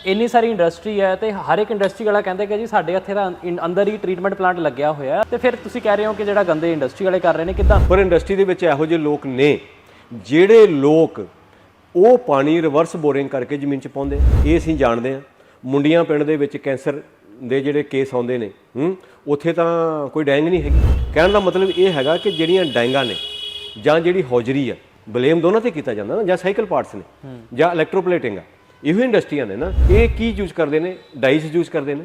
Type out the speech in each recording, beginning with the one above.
ਇੰਨੀ ਸਾਰੀ ਇੰਡਸਟਰੀ ਹੈ ਤੇ ਹਰ ਇੱਕ ਇੰਡਸਟਰੀ ਵਾਲਾ ਕਹਿੰਦਾ ਕਿ ਜੀ ਸਾਡੇ ਇੱਥੇ ਦਾ ਇਨ- ਅੰਦਰ ਹੀ ਟ੍ਰੀਟਮੈਂਟ ਪਲਾਂਟ ਲੱਗਿਆ ਹੋਇਆ ਹੈ। ਤੇ ਫਿਰ ਤੁਸੀਂ ਕਹਿ ਰਹੇ ਹੋ ਕਿ ਜਿਹੜਾ ਗੰਦੇ ਇੰਡਸਟਰੀ ਵਾਲੇ ਕਰ ਰਹੇ ਨੇ ਕਿਦਾਂ? ਪਰ ਇੰਡਸਟਰੀ ਦੇ ਵਿੱਚ ਇਹੋ ਜਿਹੇ ਲੋਕ ਨੇ ਜਿਹੜੇ ਲੋਕ ਉਹ ਪਾਣੀ ਰਿਵਰਸ ਬੋਰਿੰਗ ਕਰਕੇ ਜ਼ਮੀਨ 'ਚ ਪਾਉਂਦੇ ਇਹ ਅਸੀਂ ਜਾਣਦੇ ਹਾਂ ਮੁੰਡੀਆਂ ਪਿੰਡ ਦੇ ਵਿੱਚ ਕੈਂਸਰ ਦੇ ਜਿਹੜੇ ਕੇਸ ਆਉਂਦੇ ਨੇ ਹੂੰ ਉੱਥੇ ਤਾਂ ਕੋਈ ਡੈਂਗ ਨਹੀਂ ਹੈਗੀ। ਕਹਿਣ ਦਾ ਮਤਲਬ ਇਹ ਹੈਗਾ ਕਿ ਜਿਹੜੀਆਂ ਡੈਂਗਾਂ ਨੇ ਜਾਂ ਜਿਹੜੀ ਹੌਜਰੀ ਆ ਬਲੇਮ ਦੋਨਾਂ ਤੇ ਕੀਤਾ ਜਾਂਦਾ ਨਾ ਜਾਂ ਸਾਈਕਲ ਪਾਰਟਸ ਨੇ ਜਾਂ ਇਲੈਕਟ੍ਰੋਪਲੇਟਿੰਗ ਆ। ਇਹੋ ਇੰਡਸਟਰੀਆਂ ਨੇ ਨਾ, ਇਹ ਕੀ ਯੂਜ਼ ਕਰਦੇ ਨੇ? ਡਾਈਸ ਯੂਜ਼ ਕਰਦੇ ਨੇ।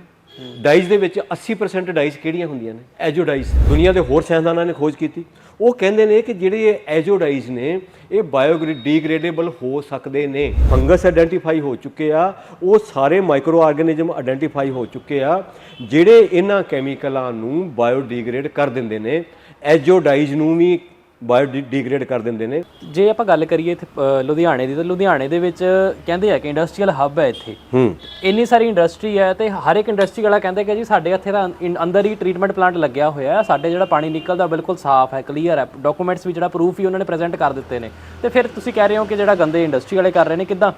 ਡਾਈਸ ਦੇ ਵਿੱਚ 80% ਡਾਈਸ ਕਿਹੜੀਆਂ ਹੁੰਦੀਆਂ ਨੇ? ਐਜੋਡਾਈਸ ਦੁਨੀਆ ਦੇ ਹੋਰ ਸਾਇੰਸਦਾਨਾਂ ਨੇ ਖੋਜ ਕੀਤੀ। ਉਹ ਕਹਿੰਦੇ ਨੇ ਕਿ ਜਿਹੜੇ ਇਹ ਐਜੋਡਾਈਸ ਨੇ, ਇਹ ਬਾਇਓਡੀਗ੍ਰੇਡੇਬਲ ਹੋ ਸਕਦੇ ਨੇ। ਫੰਗਸ ਆਇਡੈਂਟੀਫਾਈ ਹੋ ਚੁੱਕੇ ਆ। ਉਹ ਸਾਰੇ ਮਾਈਕਰੋ ਆਰਗੇਨਿਜ਼ਮ ਆਇਡੈਂਟੀਫਾਈ ਹੋ ਚੁੱਕੇ ਆ। ਜਿਹੜੇ ਇਹਨਾਂ ਕੈਮੀਕਲਾਂ ਨੂੰ ਬਾਇਓਡੀਗ੍ਰੇਡ ਕਰ ਦਿੰਦੇ ਨੇ ਐਜੋਡਾਈਸ ਨੂੰ ਵੀ ਬਾਇਓਡੀਗ੍ਰੇਡ ਕਰ ਦਿੰਦੇ ਨੇ। ਜੇ ਆਪਾਂ ਗੱਲ ਕਰੀਏ ਇੱਥੇ ਅ, ਲੁਧਿਆਣੇ ਦੀ ਤਾਂ ਲੁਧਿਆਣੇ ਦੇ ਵਿੱਚ ਕਹਿੰਦੇ ਆ ਕਿ ਇੰਡਸਟਰੀਅਲ ਹੱਬ ਹੈ ਇੱਥੇ। ਹੂੰ। ਇੰਨੀ ਸਾਰੀ ਇੰਡਸਟਰੀ ਹੈ ਤੇ ਹਰ ਇੱਕ ਇੰਡਸਟਰੀ ਵਾਲਾ ਕਹਿੰਦਾ ਕਿ ਜੀ ਸਾਡੇ ਇੱਥੇ ਦਾ ਅੰਦਰ ਹੀ ਟ੍ਰੀਟਮੈਂਟ ਪਲਾਂਟ ਲੱਗਿਆ ਹੋਇਆ ਹੈ। ਸਾਡੇ ਜਿਹੜਾ ਪਾਣੀ ਨਿਕਲਦਾ ਬਿਲਕੁਲ ਸਾਫ਼ ਹੈ ਕਲੀਅਰ ਹੈ। ਡਾਕੂਮੈਂਟਸ ਵੀ ਜਿਹੜਾ ਪ੍ਰੂਫ ਹੀ ਉਹਨਾਂ ਨੇ ਪ੍ਰੈਜ਼ੈਂਟ ਕਰ ਦਿੱਤੇ ਨੇ। ਤੇ ਫਿਰ ਤੁਸੀਂ ਕਹਿ ਰਹੇ ਹੋ ਕਿ ਜਿਹੜਾ ਗੰਦੇ ਇੰਡਸਟਰੀ ਵਾਲੇ ਕਰ ਰਹੇ ਨੇ ਕਿਦਾਂ?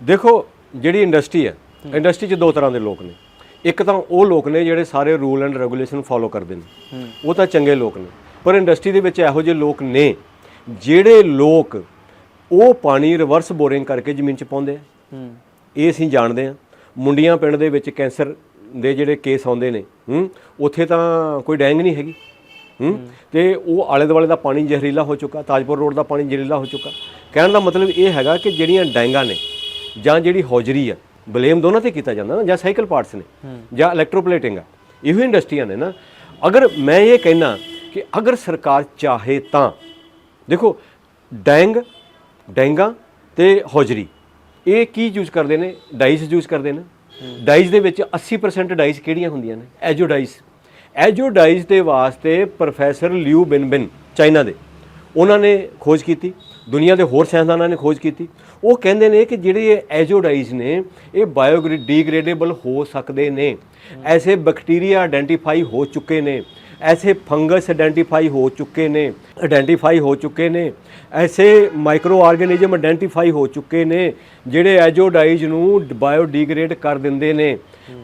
ਦੇਖੋ ਜਿਹੜੀ ਇੰਡਸਟਰੀ ਹੈ ਇੰਡਸਟਰੀ 'ਚ ਦੋ ਤਰ੍ਹਾਂ ਦੇ ਲੋਕ ਨੇ। ਇੱਕ ਤਾਂ ਉਹ ਲੋਕ ਨੇ ਜਿਹੜੇ ਸਾਰੇ ਰੂਲ ਐਂਡ ਰੈਗੂਲੇਸ਼ਨ ਫੋਲੋ ਕਰਦੇ ਨੇ। ਉਹ ਤਾਂ ਚੰਗੇ ਲੋਕ ਨੇ। ਪਰ ਇੰਡਸਟਰੀ ਦੇ ਵਿੱਚ ਇਹੋ ਜਿਹੇ ਲੋਕ ਨੇ ਜਿਹੜੇ ਲੋਕ ਉਹ ਪਾਣੀ ਰਿਵਰਸ ਬੋਰਿੰਗ ਕਰਕੇ ਜ਼ਮੀਨ 'ਚ ਪਾਉਂਦੇ ਆ। ਇਹ ਅਸੀਂ ਜਾਣਦੇ ਹਾਂ ਮੁੰਡੀਆਂ ਪਿੰਡ ਦੇ ਵਿੱਚ ਕੈਂਸਰ ਦੇ ਜਿਹੜੇ ਕੇਸ ਆਉਂਦੇ ਨੇ ਹੂੰ ਉੱਥੇ ਤਾਂ ਕੋਈ ਡੈਂਗ ਨਹੀਂ ਹੈਗੀ। ਹੂੰ ਤੇ ਉਹ ਆਲੇ ਦੁਆਲੇ ਦਾ ਪਾਣੀ ਜ਼ਹਿਰੀਲਾ ਹੋ ਚੁੱਕਾ ਤਾਜਪੁਰ ਰੋਡ ਦਾ ਪਾਣੀ ਜ਼ਹਿਰੀਲਾ ਹੋ ਚੁੱਕਾ। ਕਹਿਣ ਦਾ ਮਤਲਬ ਇਹ ਹੈਗਾ ਕਿ ਜਿਹੜੀਆਂ ਡੈਂਗਾਂ ਨੇ ਜਾਂ ਜਿਹੜੀ ਹੌਜਰੀ ਆ ਬਲੇਮ ਦੋਨਾਂ ਤੇ ਕੀਤਾ ਜਾਂਦਾ ਨਾ ਜਾਂ ਸਾਈਕਲ ਪਾਰਟਸ ਨੇ ਜਾਂ ਇਲੈਕਟ੍ਰੋਪਲੇਟਿੰਗ ਆ ਇਹੋ ਇੰਡਸਟਰੀਆਂ ਨੇ ਨਾ। ਅਗਰ ਮੈਂ ਇਹ ਕਹਿਣਾ ਕਿ ਅਗਰ ਸਰਕਾਰ ਚਾਹੇ ਤਾਂ। ਦੇਖੋ, ਡੈਂਗ, ਡੈਂਗਾ ਤੇ ਹੌਜਰੀ, ਇਹ ਕੀ ਯੂਜ਼ ਕਰਦੇ ਨੇ? ਡਾਈਸ ਯੂਜ਼ ਕਰਦੇ ਨੇ। ਡਾਈਸ ਦੇ ਵਿੱਚ 80% ਡਾਈਸ ਕਿਹੜੀਆਂ ਹੁੰਦੀਆਂ ਨੇ? ਐਜੋਡਾਈਸ ਐਜੋਡਾਈਸ ਦੇ ਵਾਸਤੇ ਪ੍ਰੋਫੈਸਰ ਲਿਊ ਬਿਨਬਿਨ ਚਾਈਨਾ ਦੇ, ਉਹਨਾਂ ਨੇ ਖੋਜ ਕੀਤੀ। ਦੁਨੀਆ ਦੇ ਹੋਰ ਸਾਇੰਸਦਾਨਾਂ ਨੇ ਖੋਜ ਕੀਤੀ। ਉਹ ਕਹਿੰਦੇ ਨੇ ਕਿ ਜਿਹੜੇ ਇਹ ਐਜੋਡਾਈਸ ਨੇ, ਇਹ ਬਾਇਓਡੀਗ੍ਰੇਡੇਬਲ ਹੋ ਸਕਦੇ ਨੇ। ਐਸੇ ਬੈਕਟੀਰੀਆ ਆਇਡੈਂਟੀਫਾਈ ਹੋ ਚੁੱਕੇ ਨੇ। ਐਸੇ ਫੰਗਸ ਆਇਡੈਂਟੀਫਾਈ ਹੋ ਚੁੱਕੇ ਨੇ, ਆਇਡੈਂਟੀਫਾਈ ਹੋ ਚੁੱਕੇ ਨੇ, ਐਸੇ ਮਾਈਕਰੋ ਆਰਗੇਨਿਜ਼ਮ ਆਇਡੈਂਟੀਫਾਈ ਹੋ ਚੁੱਕੇ ਨੇ, ਜਿਹੜੇ ਐਜੋਡਾਈਜ਼ ਨੂੰ ਬਾਇਓਡੀਗ੍ਰੇਡ ਕਰ ਦਿੰਦੇ ਨੇ।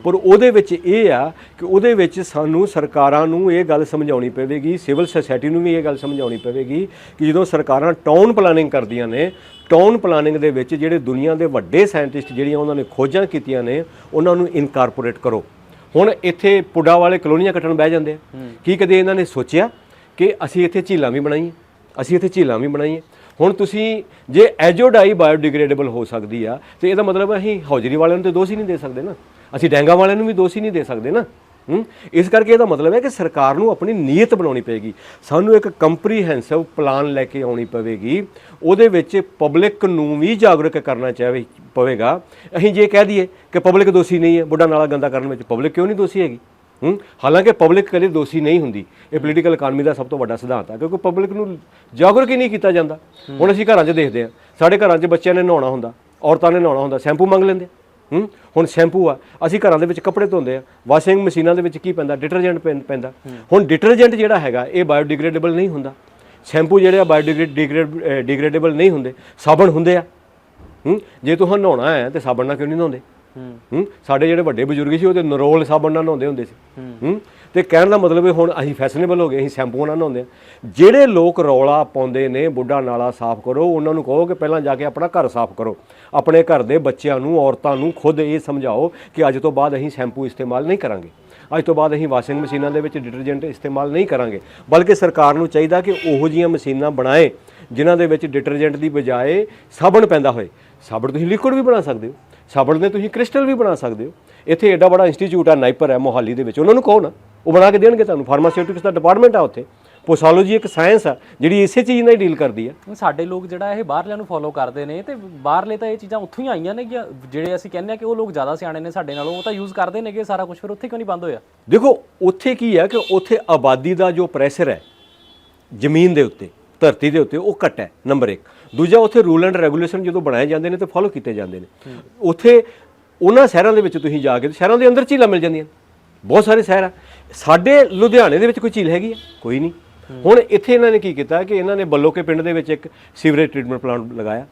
ਪਰ ਉਹਦੇ ਵਿੱਚ ਇਹ ਆ ਕਿ ਉਹਦੇ ਵਿੱਚ ਸਾਨੂੰ ਸਰਕਾਰਾਂ ਨੂੰ ਇਹ ਗੱਲ ਸਮਝਾਉਣੀ ਪਵੇਗੀ, ਸਿਵਲ ਸੁਸਾਇਟੀ ਨੂੰ ਵੀ ਇਹ ਗੱਲ ਸਮਝਾਉਣੀ ਪਵੇਗੀ ਕਿ ਜਦੋਂ ਸਰਕਾਰਾਂ ਟਾਊਨ ਪਲਾਨਿੰਗ ਕਰਦੀਆਂ ਨੇ, ਟਾਊਨ ਪਲਾਨਿੰਗ ਦੇ ਵਿੱਚ ਜਿਹੜੇ ਦੁਨੀਆ ਦੇ ਵੱਡੇ ਸਾਇੰਟਿਸਟ ਜਿਹੜੀਆਂ ਉਹਨਾਂ ਨੇ ਖੋਜਾਂ ਕੀਤੀਆਂ ਨੇ, ਉਹਨਾਂ ਨੂੰ ਇਨਕਾਰਪੋਰੇਟ ਕਰੋ। ਹੁਣ ਇੱਥੇ ਪੁੱਡਾ ਵਾਲੇ ਕਲੋਨੀਆਂ ਕੱਟਣ ਬਹਿ ਜਾਂਦੇ ਆ। ਕੀ ਕਦੇ ਇਹਨਾਂ ਨੇ ਸੋਚਿਆ ਕਿ ਅਸੀਂ ਇੱਥੇ ਝੀਲਾਂ ਵੀ ਬਣਾਈਏ ਅਸੀਂ ਇੱਥੇ ਝੀਲਾਂ ਵੀ ਬਣਾਈਏ ਹੁਣ ਤੁਸੀਂ ਜੇ ਐਜੋਡਾਈ ਬਾਇਓਡੀਗ੍ਰੇਡੇਬਲ ਹੋ ਸਕਦੀ ਆ ਤੇ ਇਹਦਾ ਮਤਲਬ ਅਸੀਂ ਹੌਜਰੀ ਵਾਲਿਆਂ ਨੂੰ ਤੇ ਦੋਸ਼ ਹੀ ਨਹੀਂ ਦੇ ਸਕਦੇ ਨਾ। ਅਸੀਂ ਡੈਂਗਾ ਵਾਲਿਆਂ ਨੂੰ ਵੀ ਦੋਸ਼ ਹੀ ਨਹੀਂ ਦੇ ਸਕਦੇ ਨਾ। ਹੂੰ? ਇਸ ਕਰਕੇ ਇਹਦਾ ਮਤਲਬ ਹੈ ਕਿ ਸਰਕਾਰ ਨੂੰ ਆਪਣੀ ਨੀਅਤ ਬਣਾਉਣੀ ਪਏਗੀ। ਸਾਨੂੰ ਇੱਕ ਕੰਪਰੀਹੈਂਸਿਵ ਪਲਾਨ ਲੈ ਕੇ ਆਉਣੀ ਪਵੇਗੀ। ਉਹਦੇ ਵਿੱਚ ਪਬਲਿਕ ਨੂੰ ਵੀ ਜਾਗਰੂਕ ਕਰਨਾ ਚਾਹਵੇ ਪਵੇਗਾ। ਅਸੀਂ ਜੇ ਕਹਿ ਦਈਏ ਕਿ ਪਬਲਿਕ ਦੋਸ਼ੀ ਨਹੀਂ ਹੈ ਬੁੱਢਾ ਨਾਲਾ ਗੰਦਾ ਕਰਨ ਵਿੱਚ ਪਬਲਿਕ ਕਿਉਂ ਨਹੀਂ ਦੋਸ਼ੀ ਹੈਗੀ? ਹੂੰ? ਹਾਲਾਂਕਿ ਪਬਲਿਕ ਕਦੇ ਦੋਸ਼ੀ ਨਹੀਂ ਹੁੰਦੀ। ਇਹ ਪੋਲੀਟੀਕਲ ਇਕਾਨਮੀ ਦਾ ਸਭ ਤੋਂ ਵੱਡਾ ਸਿਧਾਂਤ ਹੈ ਕਿਉਂਕਿ ਪਬਲਿਕ ਨੂੰ ਜਾਗਰੂਕ ਹੀ ਨਹੀਂ ਕੀਤਾ ਜਾਂਦਾ। ਹੁਣ ਅਸੀਂ ਘਰਾਂ 'ਚ ਦੇਖਦੇ ਹਾਂ। ਸਾਡੇ ਘਰਾਂ 'ਚ ਬੱਚਿਆਂ ਨੇ ਨਹਾਉਣਾ ਹੁੰਦਾ ਔਰਤਾਂ ਨੇ ਨਹਾਉਣਾ ਹੁੰਦਾ ਸ਼ੈਂਪੂ ਮੰਗ ਲੈਂਦੇ ਹੂੰ? ਹੁਣ ਸ਼ੈਂਪੂ ਆ ਅਸੀਂ ਘਰਾਂ ਦੇ ਵਿੱਚ ਕੱਪੜੇ ਧੋਂਦੇ ਆ ਵਾਸ਼ਿੰਗ ਮਸ਼ੀਨਾਂ ਦੇ ਵਿੱਚ ਕੀ ਪੈਂਦਾ ਡਿਟਰਜੈਂਟ ਪੈਂਦਾ। ਹੁਣ ਡਿਟਰਜੈਂਟ ਜਿਹੜਾ ਹੈਗਾ ਇਹ ਬਾਇਓਡੀਗ੍ਰੇਡੇਬਲ ਨਹੀਂ ਹੁੰਦਾ। ਸ਼ੈਂਪੂ ਜਿਹੜੇ ਆ ਬਾਇਓਡੀਗ੍ਰੇਡੇਬਲ ਨਹੀਂ ਹੁੰਦੇ ਸਾਬਣ ਹੁੰਦੇ ਆ। ਹੂੰ? ਜੇ ਤੁਸੀਂ ਨਹਾਉਣਾ ਹੈ ਤੇ ਸਾਬਣ ਨਾਲ ਕਿਉਂ ਨਹੀਂ ਨਹਾਉਂਦੇ? ਹੂੰ। ਸਾਡੇ ਜਿਹੜੇ ਵੱਡੇ ਬਜ਼ੁਰਗ ਸੀ ਉਹ ਤੇ ਨਰੋਲ ਸਾਬਣ ਨਾਲ ਨਹਾਉਂਦੇ ਹੁੰਦੇ ਸੀ। ਹੂੰ। ਤੇ ਕਹਿਣ ਦਾ ਮਤਲਬ ਹੈ ਹੁਣ ਅਸੀਂ ਫੈਸ਼ਨੇਬਲ ਹੋ ਗਏ ਅਸੀਂ ਸ਼ੈਂਪੂ ਨਾਲ ਨਹਾਉਂਦੇ ਹਾਂ। ਜਿਹੜੇ ਲੋਕ ਰੌਲਾ ਪਾਉਂਦੇ ਨੇ ਬੁੱਢਾ ਨਾਲਾ ਸਾਫ਼ ਕਰੋ ਉਹਨਾਂ ਨੂੰ ਕਹੋ ਕਿ ਪਹਿਲਾਂ ਜਾ ਕੇ ਆਪਣਾ ਘਰ ਸਾਫ਼ ਕਰੋ। ਆਪਣੇ ਘਰ ਦੇ ਬੱਚਿਆਂ ਨੂੰ ਔਰਤਾਂ ਨੂੰ ਖੁਦ ਇਹ ਸਮਝਾਓ ਕਿ ਅੱਜ ਤੋਂ ਬਾਅਦ ਅਸੀਂ ਸ਼ੈਂਪੂ ਇਸਤੇਮਾਲ ਨਹੀਂ ਕਰਾਂਗੇ। ਅੱਜ ਤੋਂ ਬਾਅਦ ਅਸੀਂ ਵਾਸ਼ਿੰਗ ਮਸ਼ੀਨਾਂ ਦੇ ਵਿੱਚ ਡਿਟਰਜੈਂਟ ਇਸਤੇਮਾਲ ਨਹੀਂ ਕਰਾਂਗੇ। ਬਲਕਿ ਸਰਕਾਰ ਨੂੰ ਚਾਹੀਦਾ ਕਿ ਉਹੋ ਜੀਆਂ ਮਸ਼ੀਨਾਂ ਬਣਾਏ ਜਿਨ੍ਹਾਂ ਦੇ ਵਿੱਚ ਡਿਟਰਜੈਂਟ ਦੀ ਬਜਾਏ ਸਾਬਣ ਪੈਂਦਾ ਹੋਏ। ਸਾਬਣ ਤੁਸੀਂ ਲਿਕੁਇਡ ਵੀ ਬਣਾ ਸਕਦੇ ਹੋ। ਸਾਬਣ ਦੇ ਤੁਸੀਂ ਕ੍ਰਿਸਟਲ ਵੀ ਬਣਾ ਸਕਦੇ ਹੋ। ਇੱਥੇ ਐਡਾ ਬੜਾ ਇੰਸਟੀਚਿਊਟ ਆ ਨਾਈਪਰ ਹੈ ਮੋਹਾਲੀ ਦੇ ਵਿੱਚ। ਉਹਨਾਂ ਨੂੰ ਕਹੋ ਨਾ ਉਹ ਬਣਾ ਕੇ ਦੇਣਗੇ ਤੁਹਾਨੂੰ। ਫਾਰਮਾਸਿਊਟਿਕਸ ਦਾ ਡਿਪਾਰਟਮੈਂਟ ਆ ਉੱਥੇ। ਪੋਸੋਲੋਜੀ ਇੱਕ ਸਾਇੰਸ ਆ ਜਿਹੜੀ ਇਸੇ ਚੀਜ਼ ਨਾਲ ਹੀ ਡੀਲ ਕਰਦੀ ਆ। ਸਾਡੇ ਲੋਕ ਜਿਹੜਾ ਇਹ ਬਾਹਰਲਿਆਂ ਨੂੰ ਫੋਲੋ ਕਰਦੇ ਨੇ ਤੇ ਬਾਹਰਲੇ ਤਾਂ ਇਹ ਚੀਜ਼ਾਂ ਉੱਥੋਂ ਹੀ ਆਈਆਂ ਨੇ ਕਿ ਜਿਹੜੇ ਅਸੀਂ ਕਹਿੰਦੇ ਆ ਕਿ ਉਹ ਲੋਕ ਜ਼ਿਆਦਾ ਸਿਆਣੇ ਨੇ ਸਾਡੇ ਨਾਲੋਂ ਉਹ ਤਾਂ ਯੂਜ਼ ਕਰਦੇ ਨੇਗੇ ਸਾਰਾ ਕੁਝ ਫਿਰ ਉੱਥੇ ਕਿਉਂ ਨਹੀਂ ਬੰਦ ਹੋਇਆ? ਦੇਖੋ ਉੱਥੇ ਕੀ ਹੈ ਕਿ ਉੱਥੇ ਆਬਾਦੀ ਦਾ ਜੋ ਪ੍ਰੈਸ਼ਰ ਹੈ ਜ਼ਮੀਨ ਦੇ ਉੱਤੇ ਧਰਤੀ ਦੇ ਉੱਤੇ ਉਹ ਘੱਟ ਹੈ ਨੰਬਰ 1 ਦੂਜਾ ਉੱਥੇ ਰੂਲ ਐਂਡ ਰੈਗੂਲੇਸ਼ਨ ਜਦੋਂ ਬਣਾਏ ਜਾਂਦੇ ਨੇ ਤੇ ਫੋਲੋ ਕੀਤੇ ਜਾਂਦੇ ਨੇ। ਉੱਥੇ ਉਹਨਾਂ ਸ਼ਹਿਰਾਂ ਦੇ ਵਿੱਚ ਤੁਸੀਂ ਜਾ ਕੇ ਸ਼ਹਿਰਾਂ ਦੇ ਅੰਦਰ ਝੀਲਾਂ ਮਿਲ ਜਾਂਦੀਆਂ ਬਹੁਤ ਸਾਰੇ ਸ਼ਹਿਰ ਆ। ਸਾਡੇ ਲੁਧਿਆਣੇ ਦੇ ਵਿੱਚ ਕੋਈ ਝੀਲ ਹੈਗੀ ਆ? ਕੋਈ ਨਹੀਂ। ਹੁਣ ਇੱਥੇ ਇਹਨਾਂ ਨੇ ਕੀ ਕੀਤਾ ਕਿ ਇਹਨਾਂ ਨੇ ਬੱਲੋਕੇ ਪਿੰਡ ਦੇ ਵਿੱਚ ਇੱਕ ਸੀਵਰੇਜ ਟ੍ਰੀਟਮੈਂਟ ਪਲਾਂਟ ਲਗਾਇਆ।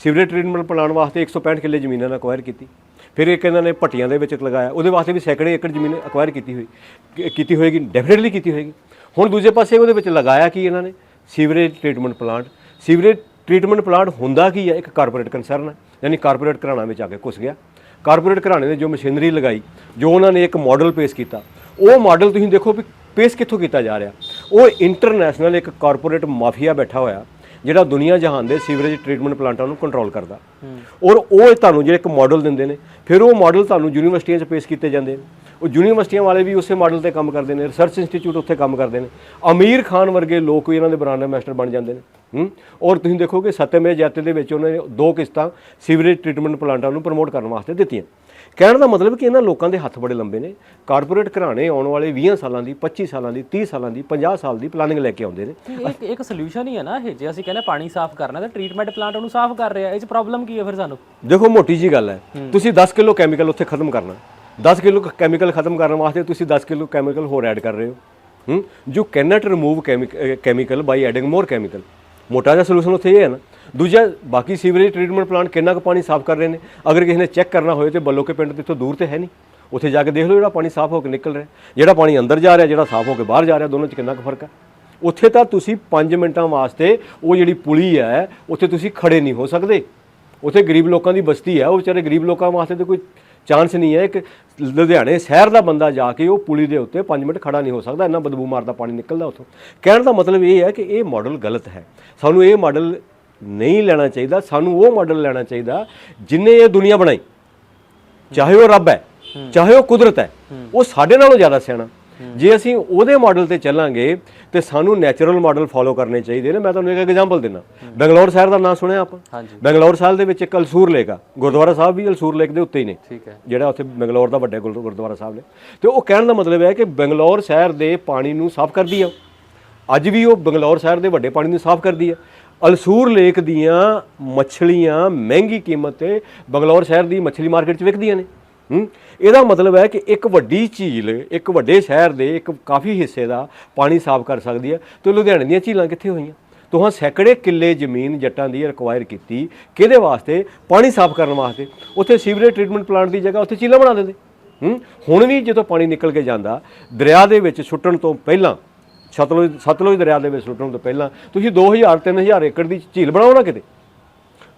ਸੀਵਰੇਜ ਟ੍ਰੀਟਮੈਂਟ ਪਲਾਂਟ ਵਾਸਤੇ 165 ਕਿੱਲੇ ਜ਼ਮੀਨਾਂ ਨਾਲ ਅਕਵਾਇਰ ਕੀਤੀ। ਫਿਰ ਇੱਕ ਇਹਨਾਂ ਨੇ ਭੱਟੀਆਂ ਦੇ ਵਿੱਚ ਲਗਾਇਆ। ਉਹਦੇ ਵਾਸਤੇ ਵੀ ਸੈਂਕੜੇ ਏਕੜ ਜ਼ਮੀਨ ਅਕਵਾਇਰ ਕੀਤੀ ਹੋਈ ਕੀਤੀ ਹੋਏਗੀ। ਡੈਫੀਨਿਟਲੀ ਕੀਤੀ ਹੋਏਗੀ। ਹੁਣ ਦੂਜੇ ਪਾਸੇ ਉਹਦੇ ਵਿੱਚ ਲਗਾਇਆ ਕੀ ਇਹਨਾਂ ਨੇ? Sewerage treatment plant sewerage treatment plant ਹੁੰਦਾ ਕੀ ਹੈ ਇੱਕ ਕਾਰਪੋਰੇਟ ਕੰਸਰਨ ਹੈ ਯਾਨੀ ਕਾਰਪੋਰੇਟ ਘਰਾਣਾ ਵਿੱਚ ਆ ਕੇ ਘੁਸ ਗਿਆ। ਕਾਰਪੋਰੇਟ ਘਰਾਣੇ ਨੇ ਜੋ ਮਸ਼ੀਨਰੀ ਲਗਾਈ ਜੋ ਉਹਨਾਂ ਨੇ ਇੱਕ ਮਾਡਲ ਪੇਸ਼ ਕੀਤਾ ਉਹ ਮਾਡਲ ਤੁਸੀਂ ਦੇਖੋ ਵੀ ਪੇਸ਼ ਕਿੱਥੋਂ ਕੀਤਾ ਜਾ ਰਿਹਾ। ਉਹ ਇੰਟਰਨੈਸ਼ਨਲ ਇੱਕ ਕਾਰਪੋਰੇਟ ਮਾਫੀਆ ਬੈਠਾ ਹੋਇਆ ਜਿਹੜਾ ਦੁਨੀਆ ਜਹਾਨ ਦੇ ਸੀਵਰੇਜ ਟ੍ਰੀਟਮੈਂਟ ਪਲਾਂਟਾਂ ਨੂੰ ਕੰਟਰੋਲ ਕਰਦਾ। ਔਰ ਉਹ ਤੁਹਾਨੂੰ ਜਿਹੜੇ ਇੱਕ ਮਾਡਲ ਦਿੰਦੇ ਨੇ ਫਿਰ ਉਹ ਮਾਡਲ ਤੁਹਾਨੂੰ ਯੂਨੀਵਰਸਿਟੀਆਂ 'ਚ ਪੇਸ਼ ਕੀਤੇ ਜਾਂਦੇ ਨੇ। ਉਹ ਯੂਨੀਵਰਸਿਟੀਆਂ ਵਾਲੇ ਵੀ ਉਸੇ ਮਾਡਲ ਤੇ ਕੰਮ ਕਰਦੇ ਨੇ ਰਿਸਰਚ ਇੰਸਟੀਚਿਊਟ ਉੱਥੇ ਕੰਮ ਕਰਦੇ ਨੇ। ਅਮੀਰ ਖਾਨ ਵਰਗੇ ਲੋਕ ਵੀ ਇਹਨਾਂ ਦੇ ਬਰਾਂਡਾ ਮਾਸਟਰ ਬਣ ਜਾਂਦੇ ਨੇ ਹੂੰ? ਔਰ ਤੁਸੀਂ ਦੇਖੋਗੇ ਸਤਿਅਮੇ ਜਾਤੇ ਦੇ ਵਿੱਚ ਉਹਨਾਂ ਨੇ ਦੋ ਕਿਸ਼ਤਾਂ ਸੀਵਰੇਜ ਟ੍ਰੀਟਮੈਂਟ ਪਲਾਂਟਾਂ ਨੂੰ ਪ੍ਰਮੋਟ ਕਰਨ ਵਾਸਤੇ ਦਿੱਤੀਆਂ। ਕਹਿਣ ਦਾ ਮਤਲਬ ਕਿ ਇਹਨਾਂ ਲੋਕਾਂ ਦੇ ਹੱਥ ਬੜੇ ਲੰਬੇ ਨੇ। ਕਾਰਪੋਰੇਟ ਘਰਾਣੇ ਆਉਣ ਵਾਲੇ 20 ਸਾਲਾਂ ਦੀ 25 ਸਾਲਾਂ ਦੀ 30 ਸਾਲਾਂ ਦੀ 50 ਸਾਲ ਦੀ ਪਲਾਨਿੰਗ ਲੈ ਕੇ ਆਉਂਦੇ ਨੇ। ਇੱਕ ਇੱਕ ਸੋਲੂਸ਼ਨ ਹੀ ਹੈ ਨਾ ਇਹ। ਜੇ ਅਸੀਂ ਕਹਿੰਦੇ ਪਾਣੀ ਸਾਫ਼ ਕਰਨਾ ਤਾਂ ਟ੍ਰੀਟਮੈਂਟ ਪਲਾਂਟ ਉਹਨੂੰ ਸਾਫ਼ ਕਰ ਰਿਹਾ। ਇਹ ਚ ਪ੍ਰੋਬਲਮ ਕੀ ਹੈ ਫਿਰ ਸਾਨੂੰ? ਦੇਖੋ ਮੋਟੀ ਜੀ ਗੱਲ ਹੈ। ਤੁਸੀਂ 10 ਕਿਲੋ ਕੈਮੀਕਲ ਉੱਥੇ ਖਤਮ ਕਰਨਾ। 10 ਕਿਲੋ ਕੈਮੀਕਲ ਖਤਮ ਕਰਨ ਵਾਸਤੇ ਤੁਸੀਂ 10 ਕਿਲੋ ਕੈਮੀਕਲ ਹੋਰ ਐਡ ਕਰ ਰਹੇ ਹੋ। ਹੂੰ? ਜੋ can't remove chemical by adding more chemical ਮੋਟਾ ਜਿਹਾ ਸੋਲੂਸ਼ਨ ਉੱਥੇ ਇਹ ਹੈ ਨਾ। ਦੂਜਾ, ਬਾਕੀ ਸੀਵਰੇਜ ਟ੍ਰੀਟਮੈਂਟ ਪਲਾਂਟ ਕਿੰਨਾ ਕੁ ਪਾਣੀ ਸਾਫ਼ ਕਰ ਰਹੇ ਨੇ? ਅਗਰ ਕਿਸੇ ਨੇ ਚੈੱਕ ਕਰਨਾ ਹੋਏ ਤੇ ਬੱਲੋਕੇ ਪਿੰਡ ਤੋਂ ਇੱਥੋਂ ਦੂਰ ਤੇ ਹੈ ਨਹੀਂ। ਉੱਥੇ ਜਾ ਕੇ ਦੇਖ ਲਓ ਜਿਹੜਾ ਪਾਣੀ ਸਾਫ਼ ਹੋ ਕੇ ਨਿਕਲ ਰਿਹਾ। ਜਿਹੜਾ ਪਾਣੀ ਅੰਦਰ ਜਾ ਰਿਹਾ, ਜਿਹੜਾ ਸਾਫ਼ ਹੋ ਕੇ ਬਾਹਰ ਜਾ ਰਿਹਾ, ਦੋਨੋਂ 'ਚ ਕਿੰਨਾ ਕੁ ਫ਼ਰਕ ਹੈ ਉੱਥੇ ਤਾਂ ਤੁਸੀਂ 5 ਮਿੰਟਾਂ ਵਾਸਤੇ ਉਹ ਜਿਹੜੀ ਪੁਲੀ ਹੈ, ਉੱਥੇ ਤੁਸੀਂ ਖੜੇ ਨਹੀਂ ਹੋ ਸਕਦੇ। ਉੱਥੇ ਗਰੀਬ ਲੋਕਾਂ ਦੀ ਬਸਤੀ ਹੈ, ਉਹ ਵਿਚਾਰੇ ਗਰੀਬ ਲੋਕਾਂ ਵਾਸਤੇ ਤਾਂ ਕੋਈ ਚਾਂਸ ਨਹੀਂ ਹੈ। ਇੱਕ ਲੁਧਿਆਣੇ ਸ਼ਹਿਰ ਦਾ ਬੰਦਾ ਜਾ ਕੇ ਉਹ ਪੁਲੀ ਦੇ ਉੱਤੇ 5 ਮਿੰਟ ਖੜਾ ਨਹੀਂ ਹੋ ਸਕਦਾ। ਇੰਨਾ ਬਦਬੂ ਮਾਰਦਾ ਪਾਣੀ ਨਿਕਲਦਾ ਉੱਥੋਂ। ਕਹਿਣ ਦਾ ਮਤਲਬ ਇਹ ਹੈ ਕਿ ਇਹ ਮਾਡਲ ਗਲਤ ਹੈ। ਸਾਨੂੰ ਇਹ ਮਾਡਲ ਨਹੀਂ ਲੈਣਾ ਚਾਹੀਦਾ। ਸਾਨੂੰ ਉਹ ਮਾਡਲ ਲੈਣਾ ਚਾਹੀਦਾ ਜਿਨੇ ਇਹ ਦੁਨੀਆ ਬਣਾਈ। ਚਾਹੇ ਉਹ ਰੱਬ ਹੈ ਚਾਹੇ ਉਹ ਕੁਦਰਤ ਹੈ। ਉਹ ਸਾਡੇ ਨਾਲੋਂ ਜ਼ਿਆਦਾ ਸਿਆਣਾ। ਜੇ ਅਸੀਂ ਉਹਦੇ ਮਾਡਲ ਤੇ ਚੱਲਾਂਗੇ ਤੇ ਸਾਨੂੰ ਨੈਚੁਰਲ ਮਾਡਲ ਫਾਲੋ ਕਰਨੇ ਚਾਹੀਦੇ ਨੇ ਮੈਂ ਤੁਹਾਨੂੰ ਇੱਕ ਐਗਜ਼ਾਮਪਲ ਦਿੰਦਾ। ਬੰਗਲੌਰ ਸ਼ਹਿਰ ਦਾ ਨਾਮ ਸੁਣਿਆ ਆਪਾਂ? ਹਾਂਜੀ। ਬੰਗਲੌਰ ਸਾਹਿਬ ਦੇ ਵਿੱਚ ਇੱਕ ਅਲਸੂਰ ਲੇਕ ਆ। ਗੁਰਦੁਆਰਾ ਸਾਹਿਬ ਵੀ ਅਲਸੂਰ ਲੇਕ ਦੇ ਉੱਤੇ ਹੀ ਨੇ। ਠੀਕ ਹੈ। ਜਿਹੜਾ ਉੱਥੇ ਬੰਗਲੌਰ ਦਾ ਵੱਡਾ ਗੁਰ- ਗੁਰਦੁਆਰਾ ਸਾਹਿਬ ਨੇ। ਤੇ ਉਹ ਕਹਿਣ ਦਾ ਮਤਲਬ ਹੈ ਕਿ ਬੰਗਲੌਰ ਸ਼ਹਿਰ ਦੇ ਪਾਣੀ ਨੂੰ ਸਾਫ਼ ਕਰਦੀ ਆ। ਅੱਜ ਵੀ ਉਹ ਬੰਗਲੌਰ ਸ਼ਹਿਰ ਦੇ ਵੱਡੇ ਪਾਣੀ ਨੂੰ ਸਾਫ਼ ਕਰਦੀ ਆ। ਅਲਸੂਰ ਲੇਕ ਦੀਆਂ ਮੱਛਲੀਆਂ ਮਹਿੰਗੀ ਕੀਮਤ ਤੇ ਬੰਗਲੌਰ ਸ਼ਹਿਰ ਦੀ ਮੱਛਲੀ ਮਾਰਕੀਟ 'ਚ ਵਿਕਦੀਆਂ ਨੇ। ਹੂੰ? ਇਹਦਾ ਮਤਲਬ ਹੈ ਕਿ ਇੱਕ ਵੱਡੀ ਝੀਲ, ਇੱਕ ਵੱਡੇ ਸ਼ਹਿਰ ਦੇ ਇੱਕ ਕਾਫੀ ਹਿੱਸੇ ਦਾ ਪਾਣੀ ਸਾਫ਼ ਕਰ ਸਕਦੀ ਹੈ। ਤੇ ਲੁਧਿਆਣੇ ਦੀਆਂ ਝੀਲਾਂ ਕਿੱਥੇ ਹੋਈਆਂ? ਤੁਹਾਂ ਸੈਂਕੜੇ ਕਿੱਲੇ ਜ਼ਮੀਨ ਜੱਟਾਂ ਦੀ ਰਿਕਵਾਇਰ ਕੀਤੀ। ਕਿਹਦੇ ਵਾਸਤੇ? ਪਾਣੀ ਸਾਫ਼ ਕਰਨ ਵਾਸਤੇ। ਉੱਥੇ ਸੀਵਰੇਜ ਟ੍ਰੀਟਮੈਂਟ ਪਲਾਂਟ ਦੀ ਜਗ੍ਹਾ ਉੱਥੇ ਝੀਲਾਂ ਬਣਾ ਦਿੰਦੇ। ਹੂੰ? ਹੁਣ ਵੀ ਜਦੋਂ ਪਾਣੀ ਨਿਕਲ ਕੇ ਜਾਂਦਾ, ਦਰਿਆ ਦੇ ਵਿੱਚ ਸੁੱਟਣ ਤੋਂ ਪਹਿਲਾਂ, ਸਤਲੁਜ ਸਤਲੁਜ ਦਰਿਆ ਦੇ ਵਿੱਚ ਸੁੱਟਣ ਤੋਂ ਪਹਿਲਾਂ, ਤੁਸੀਂ 2000 3000 ਏਕੜ ਦੀ ਝੀਲ ਬਣਾਓ ਨਾ ਕਿਤੇ।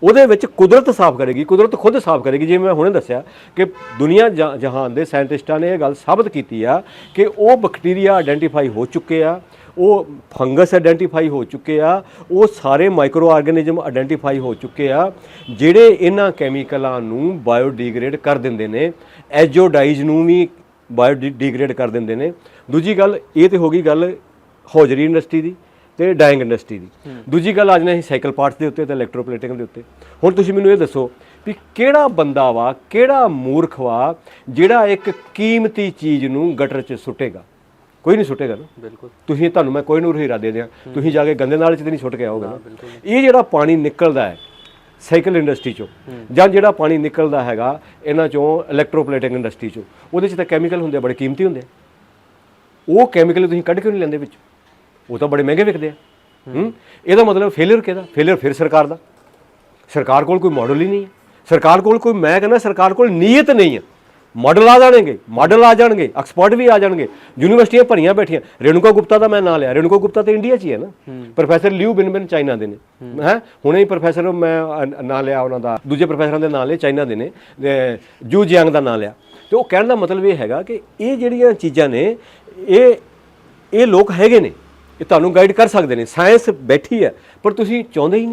ਉਹਦੇ ਵਿੱਚ ਕੁਦਰਤ ਸਾਫ਼ ਕਰੇਗੀ, ਕੁਦਰਤ ਖੁਦ ਸਾਫ਼ ਕਰੇਗੀ। ਜਿਵੇਂ ਮੈਂ ਹੁਣੇ ਦੱਸਿਆ ਕਿ ਦੁਨੀਆ ਜ- ਜਹਾਨ ਦੇ ਸਾਇੰਟਿਸਟਾਂ ਨੇ ਇਹ ਗੱਲ ਸਾਬਤ ਕੀਤੀ ਆ ਕਿ ਉਹ ਬੈਕਟੀਰੀਆ ਆਇਡੈਂਟੀਫਾਈ ਹੋ ਚੁੱਕੇ ਆ, ਉਹ ਫੰਗਸ ਆਇਡੈਂਟੀਫਾਈ ਹੋ ਚੁੱਕੇ ਆ, ਉਹ ਸਾਰੇ ਮਾਈਕਰੋ ਆਰਗੇਨਿਜ਼ਮ ਆਇਡੈਂਟੀਫਾਈ ਹੋ ਚੁੱਕੇ ਆ, ਜਿਹੜੇ ਇਹਨਾਂ ਕੈਮੀਕਲਾਂ ਨੂੰ ਬਾਇਓਡੀਗ੍ਰੇਡ ਕਰ ਦਿੰਦੇ ਨੇ, ਐਜੋਡਾਈਜ਼ ਨੂੰ ਵੀ ਬਾਇਓਡੀਗ੍ਰੇਡ ਕਰ ਦਿੰਦੇ ਨੇ। ਦੂਜੀ ਗੱਲ, ਇਹ ਤੇ ਹੋ ਗਈ ਗੱਲ ਹੌਜਰੀ ਇੰਡਸਟਰੀ ਦੀ। ਤੇ ਡਾਈਂਗ ਇੰਡਸਟਰੀ ਦੀ। ਦੂਜੀ ਗੱਲ ਅੱਜ ਨੇ ਅਸੀਂ ਸਾਈਕਲ ਪਾਰਟਸ ਦੇ ਉੱਤੇ ਤੇ ਇਲੈਕਟ੍ਰੋਪਲੇਟਿੰਗ ਦੇ ਉੱਤੇ। ਹੁਣ ਤੁਸੀਂ ਮੈਨੂੰ ਇਹ ਦੱਸੋ ਵੀ ਕਿਹੜਾ ਬੰਦਾ ਵਾ ਕਿਹੜਾ ਮੂਰਖ ਵਾ ਜਿਹੜਾ ਇੱਕ ਕੀਮਤੀ ਚੀਜ਼ ਨੂੰ ਗਟਰ 'ਚ ਸੁੱਟੇਗਾ? ਕੋਈ ਨਹੀਂ ਸੁੱਟੇਗਾ ਨਾ। ਬਿਲਕੁਲ। ਤੁਸੀਂ ਤੁਹਾਨੂੰ ਮੈਂ ਕੋਈ ਨੂਰ ਹੀਰਾ ਦੇ ਦਿਆਂ। ਤੁਸੀਂ ਜਾ ਕੇ ਗੰਦੇ ਨਾਲੇ 'ਚ ਤੇ ਨਹੀਂ ਸੁੱਟ ਕੇ ਆਓਗੇ ਨਾ। ਇਹ ਜਿਹੜਾ ਪਾਣੀ ਨਿਕਲਦਾ ਹੈ ਸਾਈਕਲ ਇੰਡਸਟਰੀ ਚੋਂ ਜਾਂ ਜਿਹੜਾ ਪਾਣੀ ਨਿਕਲਦਾ ਹੈਗਾ ਇਹਨਾਂ ਚੋਂ ਇਲੈਕਟ੍ਰੋਪਲੇਟਿੰਗ ਇੰਡਸਟਰੀ ਚੋਂ ਉਹਦੇ 'ਚ ਤਾਂ ਕੈਮੀਕਲ ਹੁੰਦੇ ਆ, ਬੜੇ ਕੀਮਤੀ ਹੁੰਦੇ ਆ। ਉਹ ਕੈਮੀਕਲ ਤੁਸੀਂ ਕੱਢ ਕਿਉਂ ਨਹੀਂ ਲੈਂਦੇ ਵਿੱਚ? ਉਹ ਤਾਂ ਬੜੇ ਮਹਿੰਗੇ ਵਿਕਦੇ ਆ। ਹੂੰ? ਇਹਦਾ ਮਤਲਬ ਫੇਲਿਅਰ ਕਿਹਦਾ? ਫੇਲਿਅਰ ਫਿਰ ਸਰਕਾਰ ਦਾ। ਸਰਕਾਰ ਕੋਲ ਕੋਈ ਮਾਡਲ ਹੀ ਨਹੀਂ ਹੈ। ਸਰਕਾਰ ਕੋਲ ਕੋਈ ਮੈਂ ਕਹਿੰਦਾ ਸਰਕਾਰ ਕੋਲ ਨੀਅਤ ਨਹੀਂ ਹੈ। ਮਾਡਲ ਆ ਜਾਣਗੇ ਮਾਡਲ ਆ ਜਾਣਗੇ ਐਕਸਪਰਟ ਵੀ ਆ ਜਾਣਗੇ। ਯੂਨੀਵਰਸਿਟੀਆਂ ਭਰੀਆਂ ਬੈਠੀਆਂ। ਰੇਣੂਕਾ ਗੁਪਤਾ ਦਾ ਮੈਂ ਨਾਂ ਲਿਆ। ਰੇਣੂਕਾ ਗੁਪਤਾ ਤੇ ਇੰਡੀਆ 'ਚ ਹੀ ਹੈ ਨਾ। ਪ੍ਰੋਫੈਸਰ ਲਿਊ ਬਿਨਬਿਨ ਚਾਈਨਾ ਦੇ ਨੇ। ਹੈ। ਹੁਣੇ ਹੀ ਪ੍ਰੋਫੈਸਰ ਮੈਂ ਨਾਂ ਲਿਆ ਉਹਨਾਂ ਦਾ। ਦੂਜੇ ਪ੍ਰੋਫੈਸਰਾਂ ਦੇ ਨਾਂ ਲਏ ਚਾਈਨਾ ਦੇ ਨੇ। ਜੂ ਜਿਆਂਗ ਦਾ ਨਾਂ ਲਿਆ। ਤੇ ਉਹ ਕਹਿਣ ਦਾ ਮਤਲਬ ਇਹ ਹੈਗਾ ਕਿ ਇਹ ਜਿਹੜੀਆਂ ਚੀਜ਼ਾਂ ਨੇ ਇਹ ਇਹ ਲੋਕ ਹੈਗੇ ਨੇ। ਇਹ ਤੁਹਾਨੂੰ ਗਾਈਡ ਕਰ ਸਕਦੇ ਨੇ। ਸਾਇੰਸ ਬੈਠੀ ਹੈ ਪਰ ਤੁਸੀਂ ਚਾਹੁੰਦੇ ਹੀ ਨਹੀਂ।